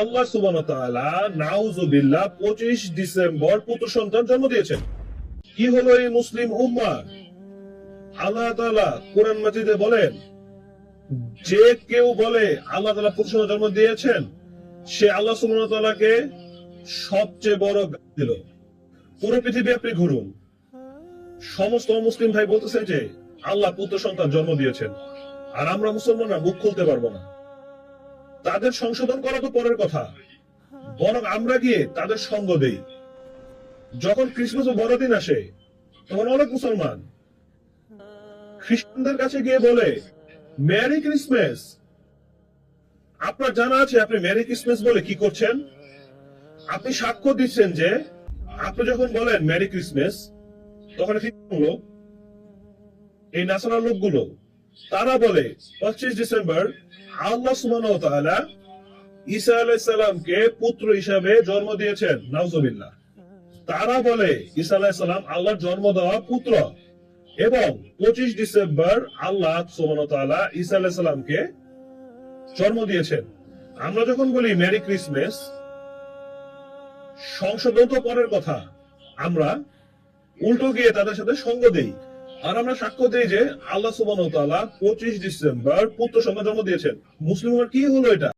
আল্লাহ সুবান নাউজুবিল্লাহ পঁচিশ ডিসেম্বর পুত্র সন্তান জন্ম দিয়েছেন। কি হলো এই মুসলিম উম্মা আল্লাহ তাআলা কোরআন মাজিদে বলেন, যে কেউ বলে আল্লাহ তাআলা পুত্র সন্তান জন্ম দিয়েছেন, সে আল্লাহ তাআলাকে সবচেয়ে বড় দিল। পুরো পৃথিবী আপনি ঘুরুন। সমস্ত মুসলিম ভাই বলতেছে যে, আল্লাহ পুত্র সন্তান জন্ম দিয়েছেন। আর আমরা মুসলমানরা মুখ খুলতে পারব না। তাদের সংশোধন করা তো পরের কথা। বরং আমরা গিয়ে তাদের সঙ্গ দেই। যখন ক্রিসমাস ও বড়দিন আসে, তখন অনেক মুসলমান খ্রিস্টানদের কাছে গিয়ে বলে মেরি ক্রিসমাস আপনার জানা আছে আপনি মেরি ক্রিসমাস বলে কি করছেন? আপনি সাক্ষ্য দিচ্ছেন যে আপনি যখন বলেন মেরি ক্রিসমাস তখন কি হলো? এই নাসারার লোকগুলো তারা বলে, পঁচিশ ডিসেম্বর আল্লাহ সুবহান ঈসা আলাইসাল্লামকে পুত্র হিসাবে জন্ম দিয়েছেন, নাউজুবিল্লাহ। তারা বলে, ঈসা আলাইসাল্লাম আল্লাহর জন্ম দেওয়া পুত্র এবং পঁচিশ ডিসেম্বর আল্লাহ সুবহান ঈসা আলাইসাল্লামকে জন্ম দিয়েছেন। আমরা যখন বলি মেরি ক্রিসমাস, সংশোধন তো পরের কথা, আমরা উল্টো গিয়ে তাদের সাথে সঙ্গ দেই। আর আমরা সাক্ষ্য দিই যে আল্লাহ সুবান পঁচিশ ডিসেম্বর পুত্র সন্তান জন্ম দিয়েছেন। মুসলিমের কি হলো এটা?